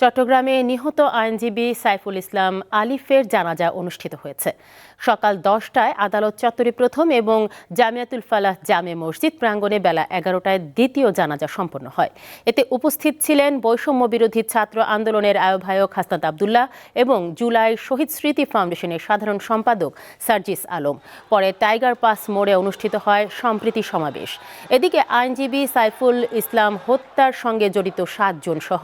চট্টগ্রামে নিহত আইনজীবী সাইফুল ইসলাম আলিফের জানাজা অনুষ্ঠিত হয়েছে। সকাল দশটায় আদালত চত্বরে প্রথম এবং জামিয়াতুল ফালাহ জামে মসজিদ প্রাঙ্গণে বেলা এগারোটায় দ্বিতীয় জানাজা সম্পন্ন হয়। এতে উপস্থিত ছিলেন বৈষম্য বিরোধী ছাত্র আন্দোলনের আহ্বায়ক হাসনাত আবদুল্লাহ এবং জুলাই শহীদ স্মৃতি ফাউন্ডেশনের সাধারণ সম্পাদক সার্জিস আলম। পরে টাইগার পাস মোড়ে অনুষ্ঠিত হয় সম্প্রীতি সমাবেশ। এদিকে আইনজীবী সাইফুল ইসলাম হত্যার সঙ্গে জড়িত সাতজন সহ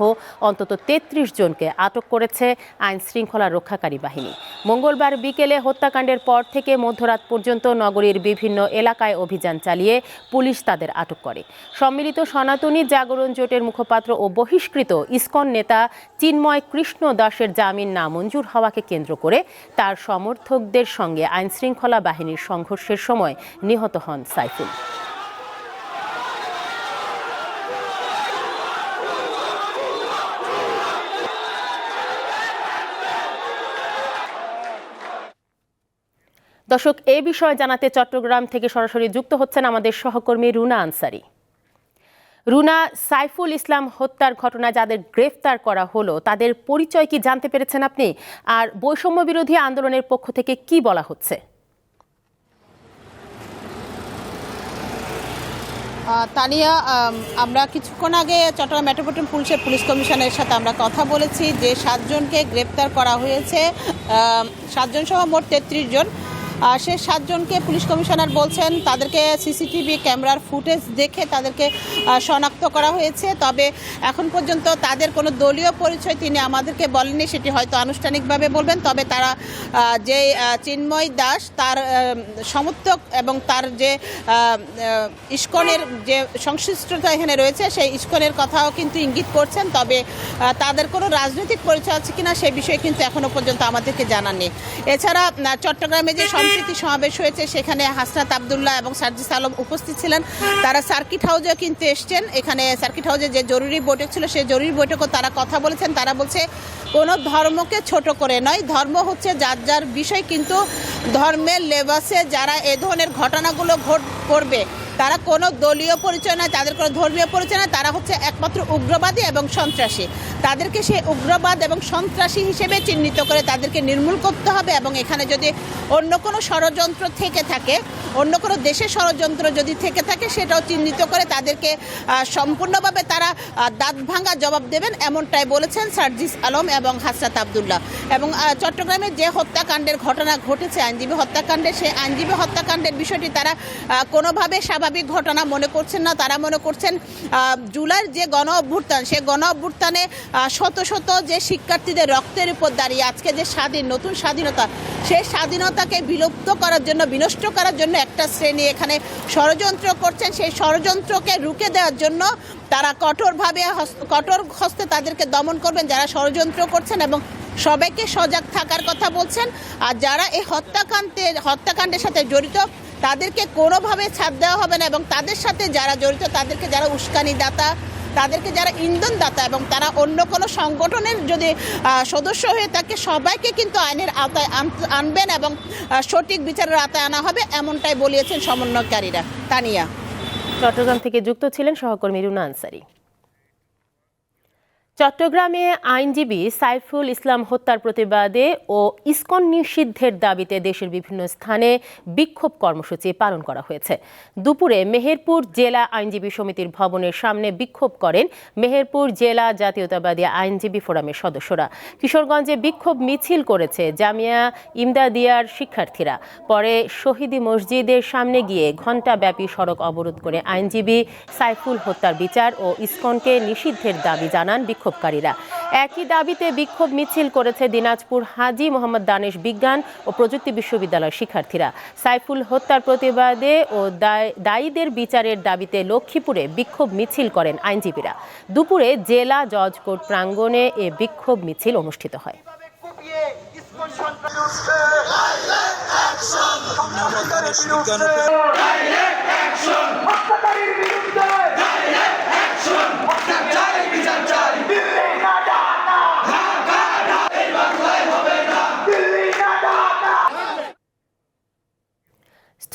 অন্তত তেত্রিশ জনকে আটক করেছে আইন শৃঙ্খলা রক্ষাকারী বাহিনী। মঙ্গলবার বিকেলে হত্যাকাণ্ডের পর থেকে মধ্যরাত পর্যন্ত নগরীর বিভিন্ন এলাকায় অভিযান চালিয়ে পুলিশ তাদের আটক করে। সম্মিলিত সনাতনী জাগরণ জোটের মুখপাত্র ও বহিষ্কৃত ইসকন নেতা চিন্ময় কৃষ্ণ দাসের জামিন নামঞ্জুর হওয়াকে কেন্দ্র করে তার সমর্থকদের সঙ্গে আইন শৃঙ্খলা বাহিনীর সংঘর্ষের সময় নিহত হন সাইফুল। দর্শক, এ বিষয়ে জানাতে চট্টগ্রাম থেকে সরাসরি যুক্ত হচ্ছেন আমাদের সহকর্মী রুনা আনসারি। রুনা, সাইফুল ইসলাম হত্যার ঘটনা যাদের গ্রেফতার করা হলো, তাদের পরিচয় কি জানতে পেরেছেন আপনি? আর বৈষম্য বিরোধী আন্দোলনের পক্ষ থেকে কি বলা হচ্ছে? তানিয়া আমরা কিছুক্ষণ আগে চট্টগ্রাম মেট্রোপলিটন পুলিশের পুলিশ কমিশনের সাথে আমরা কথা বলেছি যে সাতজনকে গ্রেপ্তার করা হয়েছে। সাতজন সহ মোট তেত্রিশ জন। সে সাতজনকে পুলিশ কমিশনার বলছেন তাদেরকে সিসিটিভি ক্যামেরার ফুটেজ দেখে তাদেরকে শনাক্ত করা হয়েছে। তবে এখন পর্যন্ত তাদের কোনো দলীয় পরিচয় তিনি আমাদেরকে বলেননি, সেটি হয়তো আনুষ্ঠানিকভাবে বলবেন। তবে তারা যে চিন্ময় দাস তার সমর্থক এবং তার যে ইস্কনের যে সংশ্লিষ্টতা এখানে রয়েছে, সেই ইস্কনের কথাও কিন্তু ইঙ্গিত করছেন। তবে তাদের কোনো রাজনৈতিক পরিচয় আছে কিনা সে বিষয়ে কিন্তু এখনও পর্যন্ত আমাদেরকে জানাননি। এছাড়া চট্টগ্রামে যে সম্প্রীতি সমাবেশ হয়েছে। সেখানে হাসনাত আবদুল্লাহ এবং সার্জিস আলম উপস্থিত ছিলেন। তারা সার্কিট হাউজে কিন্তু এসছেন। এখানে সার্কিট হাউজে যে জরুরি বৈঠক ছিল সেই জরুরি বৈঠকও তারা কথা বলেছেন। তারা বলছে, কোনো ধর্মকে ছোট করে নয়। ধর্ম হচ্ছে যার যার বিষয়, কিন্তু ধর্মের লেবাসে যারা এ ধরনের ঘটনাগুলো ঘট, করবে তারা কোনো দলীয় পরিচয় নয় তাদের কোনো ধর্মীয় পরিচয় নয় তারা হচ্ছে একমাত্র উগ্রবাদী এবং সন্ত্রাসী। তাদেরকে সে উগ্রবাদ এবং সন্ত্রাসী হিসেবে চিহ্নিত করে তাদেরকে নির্মূল করতে হবে এবং এখানে যদি অন্য কোনো ষড়যন্ত্র থেকে থাকে, অন্য কোনো দেশের ষড়যন্ত্র যদি থেকে থাকে, সেটাও চিহ্নিত করে তাদেরকে সম্পূর্ণভাবে তারা দাঁত ভাঙা জবাব দেবেন এমনটাই বলেছেন সার্জিস আলম এবং হাসরাত আবদুল্লাহ। এবং চট্টগ্রামে যে হত্যাকাণ্ডের ঘটনা ঘটেছে, আইনজীবী হত্যাকাণ্ডে, সেই আইনজীবী হত্যাকাণ্ডের বিষয়টি তারা কোনোভাবে স্বাভাবিক ঘটনা মনে করছেন না, তারা মনে করছেন জুলাইয়ের যে গণ অভ্যুত্থান সেই গণ অভ্যুত্থানে শত শত যে শিক্ষার্থীদের রক্তের উপর দাঁড়িয়ে আজকে যে স্বাধীন, নতুন স্বাধীনতা সেই স্বাধীনতাকে বিলুপ্ত করার জন্য, বিনষ্ট করার জন্য একটা শ্রেণি এখানে ষড়যন্ত্র করছেন। সেই ষড়যন্ত্রকে রুখে দেওয়ার জন্য তারা কঠোরভাবে কঠোর হস্তে তাদেরকে দমন করবেন, যারা ষড়যন্ত্র করছেন এবং সবাইকে সজাগ থাকার কথা বলছেন। আর যারা এই হত্যাকাণ্ডে হত্যাকাণ্ডের সাথে জড়িত তাদেরকে কোনোভাবে ছাড় দেওয়া হবে না এবং তাদের সাথে যারা জড়িত তাদেরকে যারা উস্কানিদাতা, তাদেরকে যারা ইন্ধনদাতা এবং তারা অন্য কোনো সংগঠনের যদি সদস্য হয়ে থাকে, সবাইকে কিন্তু আইনের আওতায় আনবেন এবং সঠিক বিচারের আওতায় আনা হবে এমনটাই বলিয়েছেন সমন্বয়কারীরা। তানিয়া। চট্টগ্রাম থেকে যুক্ত ছিলেন সহকর্মী রুনা আনসারি। চট্টগ্রামে আইনজীবী সাইফুল ইসলাম হত্যার প্রতিবাদে ও ইস্কন নিষিদ্ধের দাবিতে দেশের বিভিন্ন স্থানে বিক্ষোভ কর্মসূচি পালন করা হয়েছে। দুপুরে মেহেরপুর জেলা আইনজীবী সমিতির ভবনের সামনে বিক্ষোভ করেন মেহেরপুর জেলা জাতীয়তাবাদী আইনজীবী ফোরামের সদস্যরা। কিশোরগঞ্জে বিক্ষোভ মিছিল করেছে জামিয়া ইমদাদিয়ার শিক্ষার্থীরা। পরে শহীদি মসজিদের সামনে গিয়ে ঘণ্টাব্যাপী সড়ক অবরোধ করে আইনজীবী সাইফুল হত্যার বিচার ও ইস্কনকে নিষিদ্ধের দাবি জানান বিক্ষোভকারীরা। একই দাবিতে বিক্ষোভ মিছিল করেছে দিনাজপুর হাজি মোহাম্মদ দানেশ বিজ্ঞান ও প্রযুক্তি বিশ্ববিদ্যালয়ের শিক্ষার্থীরা। সাইফুল হত্যার প্রতিবাদে ও দায়- দায়ীদের বিচারের দাবিতে লক্ষ্মীপুরে বিক্ষোভ মিছিল করেন আইনজীবীরা। দুপুরে জেলা জজ কোর্ট প্রাঙ্গণে এ বিক্ষোভ মিছিল অনুষ্ঠিত হয়। কুপিয়ে ইসকন সন্ত্রাসের বিরুদ্ধে হত্যাকারীর বিরুদ্ধে দিল্লি না ঢাকা দিল্লি না ঢাকা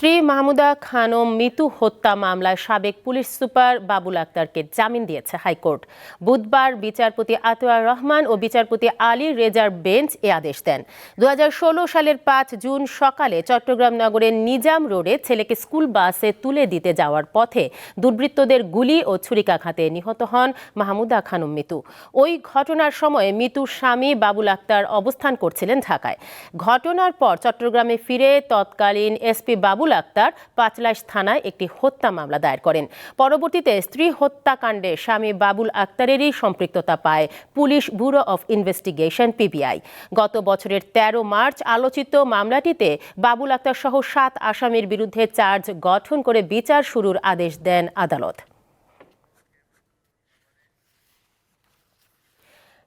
স্ত্রী মাহমুদা খানম মিতু হত্যা মামলায় সাবেক পুলিশ সুপার বাবুল আক্তারকে জামিন দিয়েছে হাইকোর্ট। বুধবার বিচারপতি আতোয়ার রহমান ও বিচারপতি আলী রেজার বেঞ্চ এ আদেশ দেন। দু হাজার ষোলো সালের পাঁচ জুন সকালে চট্টগ্রাম নগরের নিজাম রোডে ছেলেকে স্কুল বাসে তুলে দিতে যাওয়ার পথে দুর্বৃত্তদের গুলি ও ছুরিকাঘাতে নিহত হন মাহমুদা খানম মিতু ওই ঘটনার সময় মিতুর স্বামী বাবুল আক্তার অবস্থান করছিলেন ঢাকায়। ঘটনার পর চট্টগ্রামে ফিরে তৎকালীন এসপি বাবুল আক্তার পাঁচলাইশ থানায় একটি হত্যা মামলা দায়ের করেন। পরবর্তীতে স্ত্রী হত্যাকাণ্ডে স্বামী বাবুল আক্তারেরই সম্পৃক্ততা পায় police bureau of investigation, PBI. গত বছরের ১৩ মার্চ আলোচিত মামলাটিতে বাবুল আক্তার সহ সাত আসামির বিরুদ্ধে চার্জ গঠন করে বিচার শুরুর আদেশ দেন আদালত।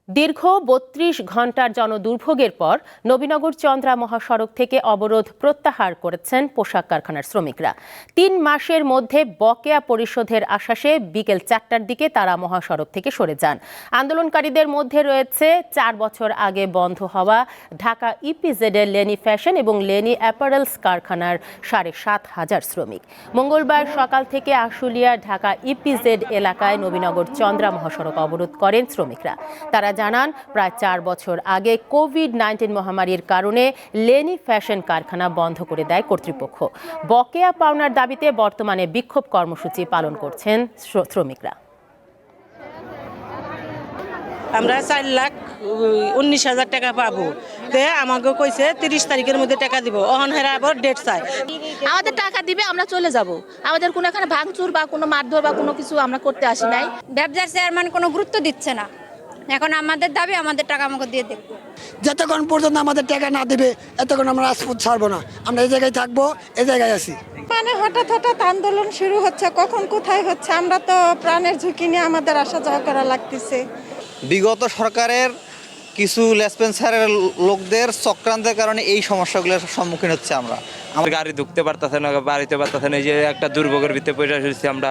দীর্ঘ বত্রিশ ঘণ্টার জনদুর্ভোগের পর নবীনগর চন্দ্রা মহাসড়ক থেকে অবরোধ প্রত্যাহার করেছেন পোশাক কারখানার শ্রমিকরা। তিন মাসের মধ্যে বকেয়া পরিশোধের আশ্বাসে বিকেল চারটার দিকে তারা মহাসড়ক থেকে সরে যান। আন্দোলনকারীদের মধ্যে রয়েছে চার বছর আগে বন্ধ হওয়া ঢাকা ইপিজেডের লেনি ফ্যাশন এবং লেনি অ্যাপারেলস কারখানার সাড়ে সাত হাজার শ্রমিক। মঙ্গলবার সকাল থেকে আশুলিয়া ঢাকা ইপিজেড এলাকায় নবীনগর চন্দ্রা মহাসড়ক অবরোধ করেন শ্রমিকরা। তারা জানান প্রায় চার বছর আগে কোভিড নাইন্টিন মহামারীর কারণে লেনি ফ্যাশন কারখানা বন্ধ করে দেয় কর্তৃপক্ষ। বকেয়া পাওনার দাবিতে বর্তমানে বিক্ষোভ কর্মসূচি পালন করছেন শ্র- শ্রমিকরা। আমরা চার লাখ উনিশ হাজার টাকা পাবো। তে আমাকে কইছে তিরিশ তারিখের মধ্যে টাকা দিব। অহন হেরা আবার ডেট চাই আমাদের টাকা দিবে আমরা চলে যাব। আমাদের কোনো এখানে ভাঙচুর বা কোনো মারধর বা কোনো কিছু আমরা করতে আসি নাই। ব্যবসার চেয়ারম্যান কোনো গুরুত্ব দিচ্ছে না। এখন আমাদের দাবি আমাদের টাকা আমাকে দিয়ে দেখব যতক্ষণ পর্যন্ত আমাদের টাকা না দেবে এতক্ষণ আমরা রাজপথ ছাড়বো না। আমরা এই জায়গায় থাকব এই জায়গায় আছি। মানে হঠাৎ হঠাৎ আন্দোলন শুরু হচ্ছে কখন কোথায় হচ্ছে? আমরা তো প্রাণের ঝুঁকি নিয়ে আমাদের আসা যাওয়া করা লাগতেছে। বিগত সরকারের কিছু লেসপেন্সারের লোকদের চক্রান্তের কারণে এই সমস্যাগুলোর সম্মুখীন হচ্ছে আমরা। আমার গাড়ি ঢুকতে পারতেছে না বাড়িতে পারতেছে না এই যে একটা দুর্ভোগের ভিতরে পড়ে আমরা।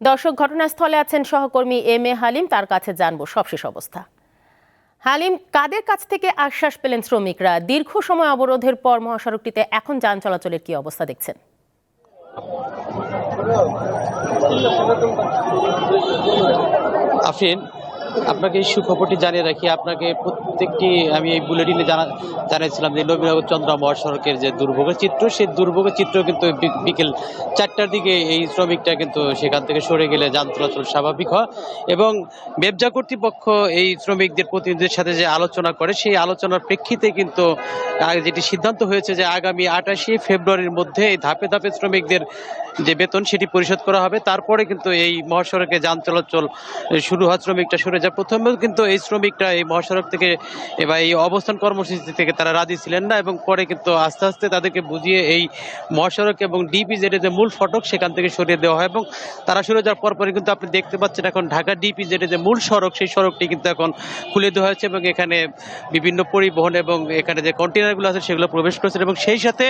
দর্শক ঘটনাস্থলে আছেন সহকর্মী এম এ হালিম, তার কাছে জানব সবশেষ অবস্থা। হালিম, কাদের কাছ থেকে আশ্বাস পেলেন শ্রমিকরা? দীর্ঘ সময় অবরোধের পর মহাসড়কটিতে এখন যান চলাচলের কি অবস্থা দেখছেন? আফরিন আপনাকে এই সুখবরটি জানিয়ে রাখি, আপনাকে প্রত্যেকটি আমি এই বুলেটিনে জানা, জানিয়েছিলাম যে নবীনগর চন্দ্রা মহাসড়কের যে দুর্ভোগের চিত্র, সেই দুর্ভোগের চিত্র কিন্তু বিকেল চারটার দিকে এই শ্রমিকটা কিন্তু সেখান থেকে সরে গেলে যান চলাচল স্বাভাবিক হয় এবং ব্যবসা কর্তৃপক্ষ এই শ্রমিকদের প্রতিনিধিদের সাথে যে আলোচনা করে, সেই আলোচনার প্রেক্ষিতে কিন্তু যেটি সিদ্ধান্ত হয়েছে যে আগামী আটাশে ফেব্রুয়ারির মধ্যে এই ধাপে ধাপে শ্রমিকদের যে বেতন সেটি পরিশোধ করা হবে। তারপরে কিন্তু এই মহাসড়কে যান চলাচল শুরু হয়, শ্রমিকটা সরে যায় প্রথমেও কিন্তু এই শ্রমিকরা এই মহাসড়ক থেকে এবার এই অবস্থান কর্মসূচি থেকে তারা রাজি ছিলেন না এবং পরে কিন্তু আস্তে আস্তে তাদেরকে বুঝিয়ে এই মহাসড়ক এবং ডিপিজেড যে মূল ফটক সেখান থেকে সরিয়ে দেওয়া হয় এবং তারা সরে যাওয়ার পরপরই কিন্তু আপনি দেখতে পাচ্ছেন এখন ঢাকা ডিপিজেড যে মূল সড়ক সেই সড়কটি কিন্তু এখন খুলে দেওয়া হয়েছে এবং এখানে বিভিন্ন পরিবহন এবং এখানে যে কন্টেনারগুলো আছে সেগুলো প্রবেশ করেছে এবং সেই সাথে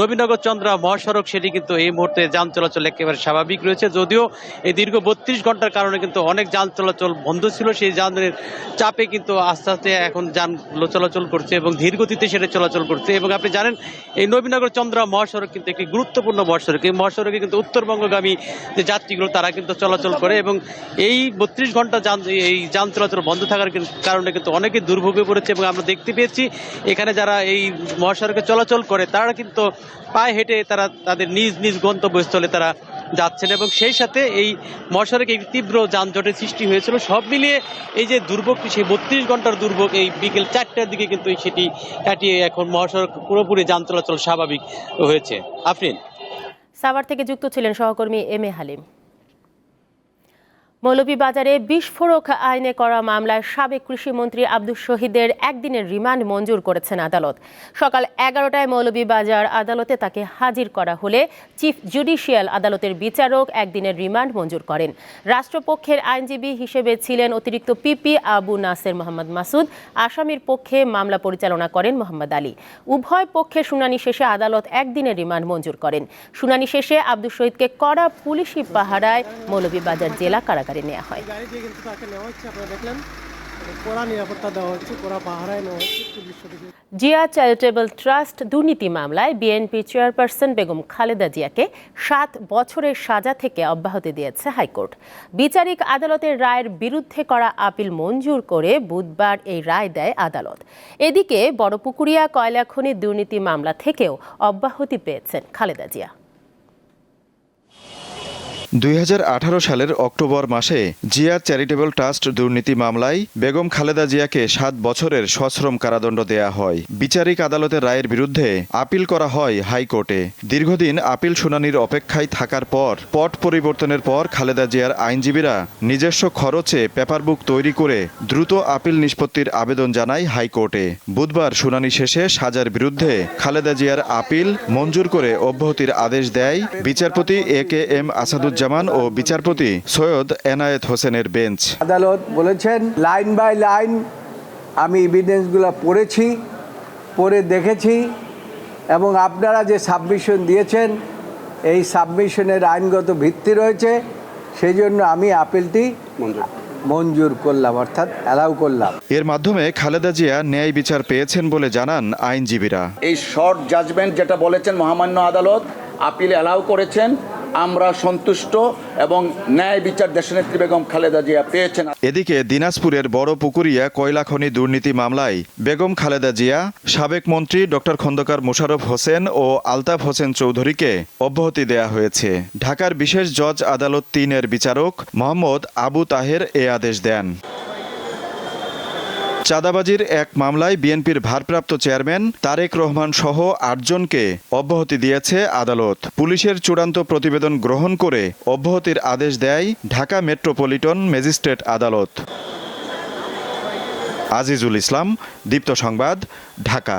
নবীনগর চন্দ্রা মহাসড়ক সেটি কিন্তু এই মুহূর্তে যান চলাচল একেবারে স্বাভাবিক রয়েছে। যদিও এই দীর্ঘ বত্রিশ ঘণ্টার কারণে কিন্তু অনেক যান চলাচল বন্ধ ছিল সেই যানের চাপে কিন্তু আস্তে আস্তে এখন যান চলাচল করছে এবং ধীর গতিতে সেটা চলাচল করছে। এবং আপনি জানেন, এই নবীনগর চন্দ্রা মহাসড়ক কিন্তু একটি গুরুত্বপূর্ণ মহাসড়ক। এই মহাসড়কে কিন্তু উত্তরবঙ্গগামী যে যাত্রীগুলো, তারা কিন্তু চলাচল করে এবং এই বত্রিশ ঘণ্টা যান, এই যান চলাচল বন্ধ থাকার কারণে কিন্তু অনেকে দুর্ভোগে পড়েছে এবং আমরা দেখতে পেয়েছি, এখানে যারা এই মহাসড়কে চলাচল করে, তারা কিন্তু পায়ে হেঁটে তারা তাদের নিজ নিজ গন্তব্যস্থলে তারা যাচ্ছেন এবং সেই সাথে এই মহাসড়কে একটি তীব্র যানজটের সৃষ্টি হয়েছিল। সব মিলিয়ে এই যে দুর্ভোগটি সেই বত্রিশ ঘণ্টার দুর্ভোগ এই বিকেল চারটার দিকে কিন্তু সেটি কাটিয়ে এখন মহাসড়ক পুরোপুরি যান চলাচল স্বাভাবিক হয়েছে। আফরিন। সাভার থেকে যুক্ত ছিলেন সহকর্মী এম এ হালিম। মৌলভীবাজারে বিস্ফোরক আইনে করা মামলায় সাবেক কৃষিমন্ত্রী আব্দুল শহীদের একদিনের রিমান্ড মঞ্জুর করেছেন আদালত। সকাল এগারোটায় মৌলভীবাজার আদালতে তাকে হাজির করা হলে চিফ জুডিশিয়াল আদালতের বিচারক একদিনের রিমান্ড মঞ্জুর করেন। রাষ্ট্রপক্ষের আইনজীবী হিসেবে ছিলেন অতিরিক্ত পিপি আবু নাসের মোহাম্মদ মাসুদ, আসামির পক্ষে মামলা পরিচালনা করেন মোহাম্মদ আলী। উভয় পক্ষে শুনানি শেষে আদালত একদিনের রিমান্ড মঞ্জুর করেন। শুনানি শেষে আব্দুল শহীদকে কড়া পুলিশি পাহারায় মৌলভীবাজার জেলা কারাগারে নেওয়া হয়। কড়া নিরাপত্তা দেওয়া হচ্ছে কড়া পাহারায় নেওয়া হচ্ছে পুলিশ জিয়া চ্যারিটেবল ট্রাস্ট দুর্নীতি মামলায় বিএনপি চেয়ারপারসন বেগম খালেদা জিয়াকে সাত বছরের সাজা থেকে অব্যাহতি দিয়েছে হাইকোর্ট। বিচারিক আদালতের রায়ের বিরুদ্ধে করা আপিল মঞ্জুর করে বুধবার এই রায় দেয় আদালত। এদিকে বড়পুকুরিয়া কয়লা খনি দুর্নীতি মামলা থেকেও অব্যাহতি পেয়েছেন খালেদা জিয়া। দুই হাজার আঠারো সালের অক্টোবর মাসে জিয়া চ্যারিটেবল ট্রাস্ট দুর্নীতি মামলায় বেগম খালেদা জিয়াকে সাত বছরের সশ্রম কারাদণ্ড দেয়া হয়। বিচারিক আদালতের রায়ের বিরুদ্ধে আপিল করা হয় হাইকোর্টে। দীর্ঘদিন আপিল শুনানির অপেক্ষায় থাকার পর, পট পরিবর্তনের পর খালেদা জিয়ার আইনজীবীরা নিজস্ব খরচে পেপার বুক তৈরি করে দ্রুত আপিল নিষ্পত্তির আবেদন জানায় হাইকোর্টে। বুধবার শুনানি শেষে সাজার বিরুদ্ধে খালেদা জিয়ার আপিল মঞ্জুর করে অব্যাহতির আদেশ দেয় বিচারপতি এ কে এম আসাদুজ্জামান। ও বিচারপতি সৈয়দ এনায়েত হোসেনের বেঞ্চ। আদালত বলেছেন লাইন বাই লাইন আমি এভিডেন্সগুলো পড়েছি পড়ে দেখেছি এবং আপনারা যে সাবমিশন দিয়েছেন এই সাবমিশনের আইনগত ভিত্তি রয়েছে। সেই জন্য আমি আপিলটি মঞ্জুর। করলাম অর্থাৎ অ্যালাউ করলাম। এর মাধ্যমে খালেদা জিয়া ন্যায় বিচার পেয়েছেন বলে জানান আইনজীবীরা। এই শর্ট জাজমেন্ট যেটা বলেছেন মহামান্য আদালত আপিল অ্যালাউ করেছেন। আমরা সন্তুষ্ট এবং ন্যায় বিচার দেশনেত্রী বেগম খালেদা জিয়া পেয়েছেন। এদিকে দিনাজপুরের বড় পুকুরিয়া কয়লা খনি দুর্নীতি মামলায় বেগম খালেদা জিয়া, সাবেক মন্ত্রী ডক্টর খন্দকার মোশাররফ হোসেন ও আলতাফ হোসেন চৌধুরীকে অব্যাহতি দেয়া হয়েছে। ঢাকার বিশেষ জজ আদালত তিনের বিচারক মোহাম্মদ আবু তাহের এ আদেশ দেন। চাঁদাবাজির এক মামলায় বিএনপির ভারপ্রাপ্ত চেয়ারম্যান তারেক রহমান সহ আটজনকে অব্যাহতি দিয়েছে আদালত। পুলিশের চূড়ান্ত প্রতিবেদন গ্রহণ করে অব্যাহতির আদেশ দেয় ঢাকা মেট্রোপলিটন ম্যাজিস্ট্রেট আদালত। আজিজুল ইসলাম, দীপ্ত সংবাদ, ঢাকা।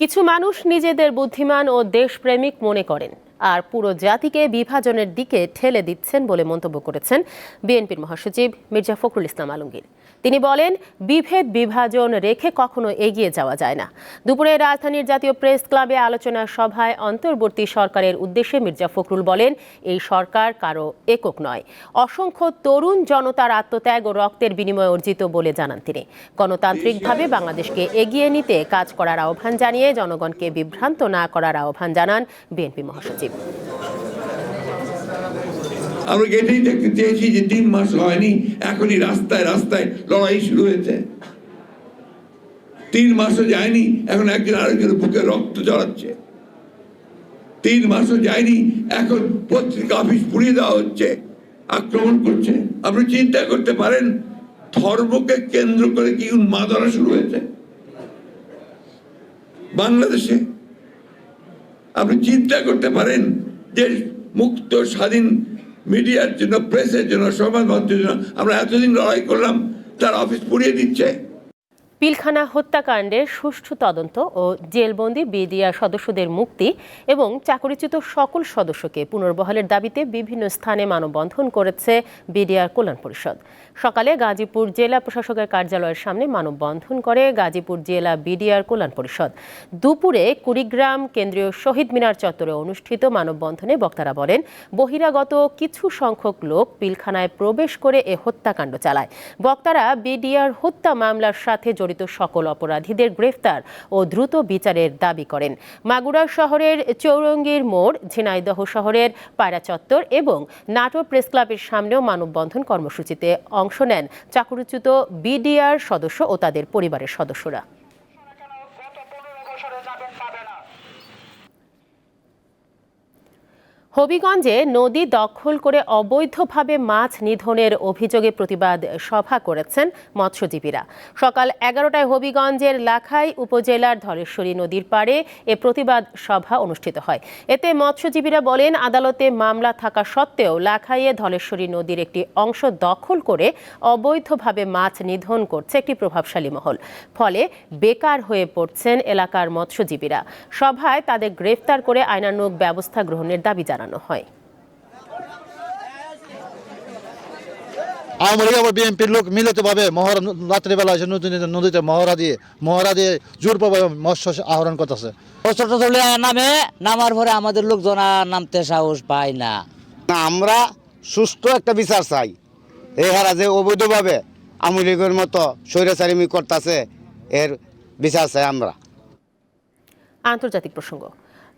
কিছু মানুষ নিজেদের বুদ্ধিমান ও দেশপ্রেমিক মনে করেন আর পুরো জাতিকে বিভাজনের দিকে ঠেলে দিচ্ছেন বলে মন্তব্য করেছেন বিএনপির মহাসচিব মির্জা ফখরুল ইসলাম আলমগীর। তিনি বলেন, বিভেদ বিভাজন রেখে কখনো এগিয়ে যাওয়া যায় না। দুপুরে রাজধানীর জাতীয় প্রেস ক্লাবে আলোচনা সভায় অন্তর্বর্তী সরকারের উদ্দেশ্যে মির্জা ফখরুল বলেন, এই সরকার কারও একক নয়। অসংখ্য তরুণ জনতার আত্মত্যাগ ও রক্তের বিনিময়ে অর্জিত বলে জানান তিনি। গণতান্ত্রিকভাবে বাংলাদেশকে এগিয়ে নিতে কাজ করার আহ্বান জানিয়ে জনগণকে বিভ্রান্ত না করার আহ্বান জানান বিএনপি মহাসচিব। আমরা এটাই দেখতে চেয়েছি যে তিন মাস হয়নি, এখনই রাস্তায় রাস্তায় লড়াই শুরু হয়েছে। তিন মাসও যায়নি, এখন একজন আরেকজনের বুকে রক্ত জড়াচ্ছে তিন মাসও যায়নি, এখন পত্রিকা অফিস পুড়িয়ে দেওয়া হচ্ছে, আক্রমণ করছে। আপনি চিন্তা করতে পারেন, ধর্মকে কেন্দ্র করে কি উন্মাদনা শুরু হয়েছে? বাংলাদেশে। আপনি চিন্তা করতে পারেন যে মুক্ত, স্বাধীন মিডিয়ার জন্য, প্রেসের জন্য সমাজ মাধ্যমের জন্য আমরা এতদিন লড়াই করলাম, তার অফিস পুড়িয়ে দিচ্ছে। পিলখানা হত্যাকাণ্ডের সুষ্ঠু তদন্ত ও জেলবন্দি বিডিআর সদস্যদের মুক্তি এবং চাকরিচ্যুত সকল সদস্যকে পুনর্বহালের দাবিতে বিভিন্ন স্থানে মানববন্ধন করেছে বিডিআর কল্যাণ পরিষদ। সকালে গাজীপুর জেলা প্রশাসকের কার্যালয়ের সামনে মানববন্ধন করে গাজীপুর জেলা বিডিআর কল্যাণ পরিষদ। দুপুরে কুড়িগ্রাম কেন্দ্রীয় শহীদ মিনার চত্বরে অনুষ্ঠিত মানববন্ধনে বক্তারা বলেন, বহিরাগত কিছু সংখ্যক লোক পিলখানায় প্রবেশ করে এ হত্যাকাণ্ড চালায়। বক্তারা বিডিআর হত্যা মামলার সাথে জড়িত সকল অপরাধীদের গ্রেফতার ও দ্রুত বিচারের দাবি করেন। মাগুরা শহরের চৌরঙ্গীর মোড়, ঝিনাইদহ শহরের পায়রা চত্বর এবং নাটোর প্রেস ক্লাবের সামনেও মানববন্ধন কর্মসূচিতে অংশ নেন চাকরিচ্যুত বিডিআর সদস্য ও তাদের পরিবারের সদস্যরা। হবিগঞ্জে নদী দখল করে অবৈধভাবে মাছ নিধনের অভিযোগে প্রতিবাদ সভা করেছেন মৎস্যজীবীরা। সকাল এগারোটায় হবিগঞ্জের লাখাই উপজেলার ধলেশ্বরী নদীর পাড়ে এ প্রতিবাদ সভা অনুষ্ঠিত হয়। এতে মৎস্যজীবীরা বলেন, আদালতে মামলা থাকা সত্ত্বেও লাখাইয়ে ধলেশ্বরী নদীর একটি অংশ দখল করে অবৈধভাবে মাছ নিধন করছে একটি প্রভাবশালী মহল। ফলে বেকার হয়ে পড়ছেন এলাকার মৎস্যজীবীরা। সভায় তাদের গ্রেফতার করে আইনানুগ ব্যবস্থা গ্রহণের দাবি জানানো। হয়। আওয়ামী লীগ আবার বিএনপির লোক মিলিত ভাবে মহড়া রাত্রিবেলা এসে নদীতে নদীতে মহড়া দিয়ে মহড়া দিয়ে মৎস্য আহরণ করতেছে। নামে? নামার পরে আমাদের লোকজন নামতে সাহস পায় না। না আমরা সুষ্ঠু একটা বিচার চাই। এই হারা যে অবৈধভাবে আওয়ামী লীগের মতো স্বৈরাচারিমি করতেছে এর বিচার চাই আমরা। আন্তর্জাতিক প্রসঙ্গ।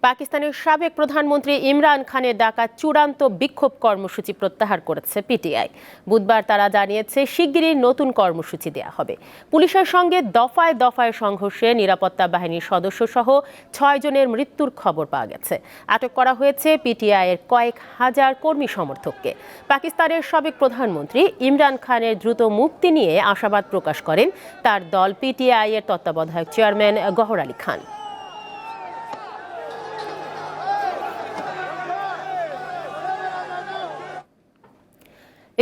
পাকিস্তানের সাবেক প্রধানমন্ত্রী ইমরান খানের ডাকা চূড়ান্ত বিক্ষোভ কর্মসূচি প্রত্যাহার করেছে পিটিআই। বুধবার তারা জানিয়েছে, শিগগিরই নতুন কর্মসূচি দেওয়া হবে। পুলিশের সঙ্গে দফায় দফায় সংঘর্ষে নিরাপত্তা বাহিনীর সদস্য সহ ছয় জনের মৃত্যুর খবর পাওয়া গেছে। আটক করা হয়েছে পিটিআই এর কয়েক হাজার কর্মী সমর্থককে। পাকিস্তানের সাবেক প্রধানমন্ত্রী ইমরান খানের দ্রুত মুক্তি নিয়ে আশাবাদ প্রকাশ করেন। তার দল পিটিআই এর তত্ত্বাবধায়ক চেয়ারম্যান গহর আলী খান।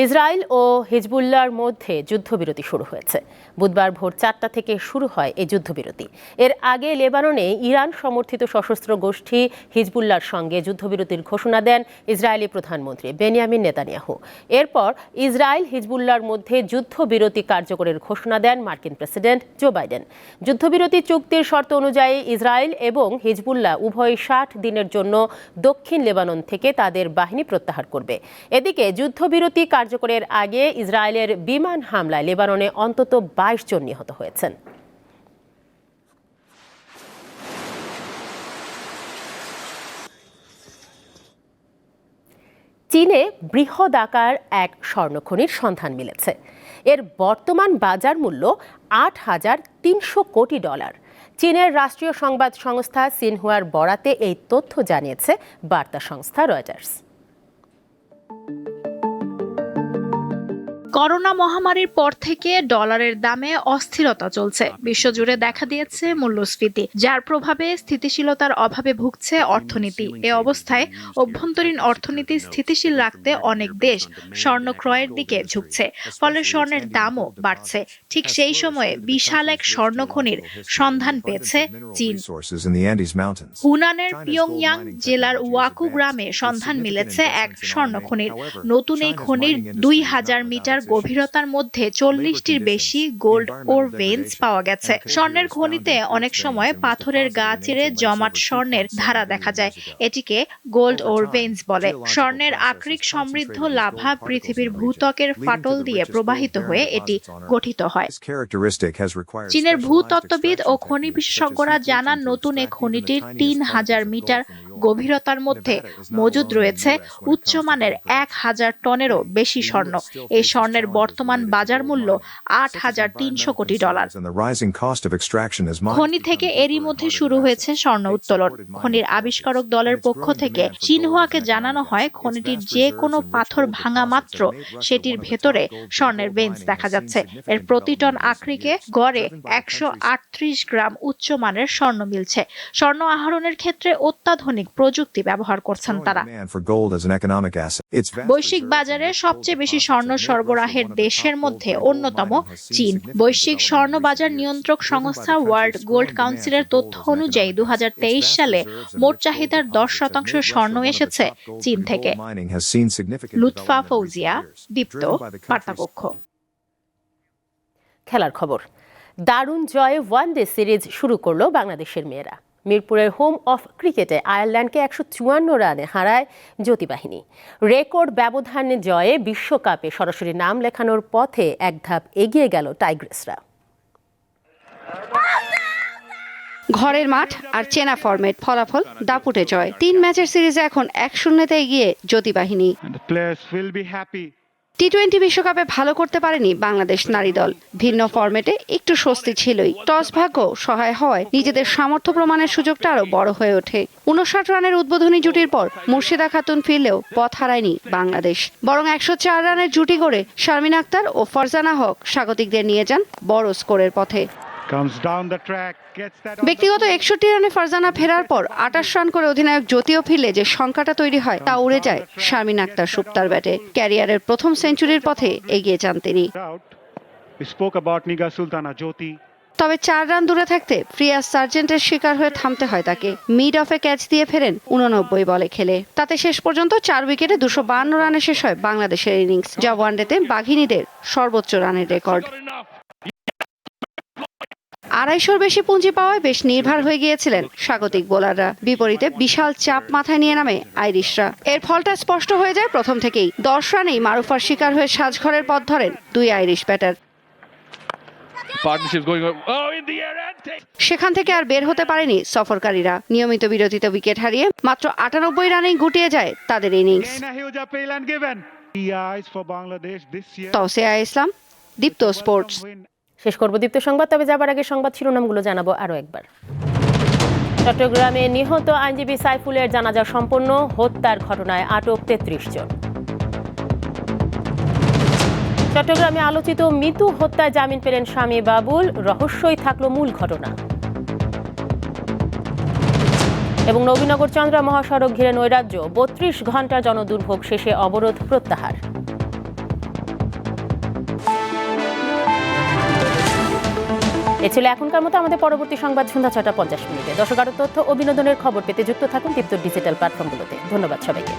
ইসরায়েল ও হিজবুল্লাহর মধ্যে যুদ্ধবিরতি শুরু হয়েছে। বুধবার ভোর চারটা থেকে শুরু হয় এই যুদ্ধবিরতি। এর আগে লেবাননে ইরান সমর্থিত সশস্ত্র গোষ্ঠী হিজবুল্লাহর সঙ্গে যুদ্ধবিরতির ঘোষণা দেন ইসরায়েলি প্রধানমন্ত্রী বেনিয়ামিন নেতানিয়াহু। এরপর ইসরায়েল হিজবুল্লাহর মধ্যে যুদ্ধবিরতি কার্যকরের ঘোষণা দেন মার্কিন প্রেসিডেন্ট জো বাইডেন। যুদ্ধবিরতি চুক্তির শর্ত অনুযায়ী ইসরায়েল এবং হিজবুল্লাহ উভয় ষাট দিনের জন্য দক্ষিণ লেবানন থেকে তাদের বাহিনী প্রত্যাহার করবে। এদিকে যুদ্ধবিরতি কার্যকরের আগে ইসরায়েলের বিমান হামলায় লেবাননে অন্তত বাইশ জন নিহত হয়েছেন। চীনে বৃহৎ আকার এক স্বর্ণখনির সন্ধান মিলেছে। এর বর্তমান বাজার মূল্য আট হাজার তিনশো কোটি ডলার। চীনের রাষ্ট্রীয় সংবাদ সংস্থা সিনহুয়ার বরাতে এই তথ্য জানিয়েছে বার্তা সংস্থা রয়টার্স। করোনা মহামারীর পর থেকে ডলারের দামে অস্থিরতা চলছে। বিশ্বজুড়ে দেখা দিয়েছে মূল্যস্ফীতি, যার প্রভাবে স্থিতিশীলতার অভাবে ভুগছে অর্থনীতি। এ অবস্থায় অভ্যন্তরীণ অর্থনীতি স্থিতিশীল রাখতে অনেক দেশ স্বর্ণ ক্রয়ের দিকে ঝুঁকছে, ফলে স্বর্ণের দামও বাড়ছে। ঠিক সেই সময়ে বিশাল এক স্বর্ণ খনির সন্ধান পেয়েছে চীন। হুনানের পিয়ংয়াং জেলার ওয়াকু গ্রামে সন্ধান মিলেছে এক স্বর্ণ খনির। নতুন এই খনির দুই হাজার মিটার গভীরতার মধ্যে চল্লিশটির বেশি গোল্ড ওর ভেন্স পাওয়া গেছে। স্বর্ণের খনিতে অনেক সময় পাথরের গা চিরে জমাট স্বর্ণের ধারা দেখা যায় এটিকে গোল্ড ওর ভেন্স বলে। স্বর্ণের আকরিক সমৃদ্ধ লাভা পৃথিবীর ভূত্বকের ফাটল দিয়ে প্রবাহিত হয়ে এটি গঠিত হয়। চীনের ভূতত্ত্ববিদ ও খনি বিশেষজ্ঞরা জানান নতুন এ খনিটির তিন হাজার মিটার গভীরতার মধ্যে মজুদ রয়েছে উচ্চমানের এক হাজার টনেরও বেশি স্বর্ণ। এই স্বর্ণের বর্তমান বাজার মূল্য আট হাজার তিনশো কোটি ডলার। খনি থেকে এরই মধ্যে শুরু হয়েছে স্বর্ণ উত্তোলন। খনির আবিষ্কারক দলের পক্ষ থেকে চিনহুয়াকে জানানো হয় খনিটির যে কোনো পাথর ভাঙা মাত্র সেটির ভেতরে স্বর্ণের বেঞ্চ দেখা যাচ্ছে। এর প্রতি টন আকরিকে গড়ে একশো আটত্রিশ গ্রাম উচ্চমানের স্বর্ণ মিলছে। স্বর্ণ আহরণের ক্ষেত্রে অত্যাধুনিক প্রযুক্তি ব্যবহার করছেন তারা। বৈশ্বিক বাজারে সবচেয়ে বেশি স্বর্ণ সরবরাহের দেশের মধ্যে অন্যতম চীন। বৈশ্বিক স্বর্ণ বাজার নিয়ন্ত্রক সংস্থা ওয়ার্ল্ড গোল্ড কাউন্সিলের তথ্য অনুযায়ী দু সালে মোট চাহিদার দশ শতাংশ স্বর্ণ এসেছে চীন থেকে। লুৎফা ফৌজিয়া দীপ্ত বার্তাকক্ষ খেলার খবর। দারুণ জয়ে ওয়ান ডে সিরিজ শুরু করল বাংলাদেশের মেয়েরা। মিরপুরের হোম অফ ক্রিকেটে আয়ারল্যান্ডকে একশো চুয়ান্ন রানে হারায় জ্যোতিবাহিনী। রেকর্ড ব্যবধানে জয়ে বিশ্বকাপে সরাসরি নাম লেখানোর পথে এক ধাপ এগিয়ে গেল টাইগ্রেসরা। ঘরের মাঠ আর চেনা ফরম্যাট ফলাফল দাপুটে জয়। তিন ম্যাচের সিরিজে এখন এক শূন্যতে এগিয়ে জ্যোতিবাহিনী। টি টোয়েন্টি বিশ্বকাপে ভালো করতে পারেনি বাংলাদেশ নারী দল। ভিন্ন ফর্মেটে একটু স্বস্তি ছিলই। টস ভাগ্য সহায় হওয়ায় নিজেদের সামর্থ্য প্রমাণের সুযোগটা আরও বড় হয়ে ওঠে। উনষাট রানের উদ্বোধনী জুটির পর মুর্শিদা খাতুন ফিরলেও পথ হারায়নি বাংলাদেশ। বরং একশো চার রানের জুটি করে শারমিন আক্তার ও ফরজানা হক স্বাগতিকদের নিয়ে যান বড় স্কোরের পথে। ব্যক্তিগত একষট্টি রানে ফারজানা ফেরার পর আটাশ রান করে অধিনায়ক জ্যোতিও ফিরলে যে সংখ্যাটা তৈরি হয় তা উড়ে যায় শারমিন আক্তার সুপ্তার ব্যাটে। ক্যারিয়ারের প্রথম সেঞ্চুরির পথে এগিয়ে যান তিনি। তবে চার রান দূরে থাকতে প্রিয়া সার্জেন্টের শিকার হয়ে থামতে হয় তাকে। মিড অফে ক্যাচ দিয়ে ফেরেন উননব্বই বলে খেলে। তাতে শেষ পর্যন্ত চার উইকেটে দুশো বান্ন রানে শেষ হয় বাংলাদেশের ইনিংস যা ওয়ানডেতে বাঘিনীদের সর্বোচ্চ রানের রেকর্ড। আড়াইশোর বেশি পুঁজি পাওয়ায় বেশ নির্ভর হয়ে গিয়েছিলেন স্বাগতিক বোলাররা। বিপরীতে বিশাল চাপ মাথায় নিয়ে নামে আইরিশরা। এর ফলটা স্পষ্ট হয়ে যায় প্রথম থেকেই। দশ রানেই মারুফার শিকার হয়ে সাজঘরের পথ ধরেন দুই আইরিশ ব্যাটার. Oh. সেখান থেকে আর বের হতে পারেনি সফরকারীরা। নিয়মিত বিরতিতে উইকেট হারিয়ে মাত্র আটানব্বই রানেই গুটিয়ে যায় তাদের ইনিংস. তৌসিয়া ইসলাম দীপ্ত স্পোর্টস। শেষ করব দীপ্ত সংবাদ, তবে যাবার আগে সংবাদ শিরোনামগুলো জানাব আরও একবার। চট্টগ্রামে নিহত আইনজীবী সাইফুলের জানাজা সম্পন্ন, হত্যার ঘটনায় আটক তেত্রিশ জন। চট্টগ্রামে আলোচিত মিতু হত্যায় জামিন পেলেন স্বামী বাবুল, রহস্যই থাকল মূল ঘটনা। এবং নবীনগর চন্দ্রা মহাসড়ক ঘিরে নৈরাজ্য, বত্রিশ ঘণ্টা জনদুর্ভোগ শেষে অবরোধ প্রত্যাহার। এ ছিল এখনকার মতো। আমাদের পরবর্তী সংবাদ সন্ধ্যা ছটা পঞ্চাশ মিনিটে। দর্শক তথ্য ও বিনোদনের খবর পেতে যুক্ত থাকুন দীপ্ত ডিজিটাল প্ল্যাটফর্মগুলোতে। ধন্যবাদ সবাইকে।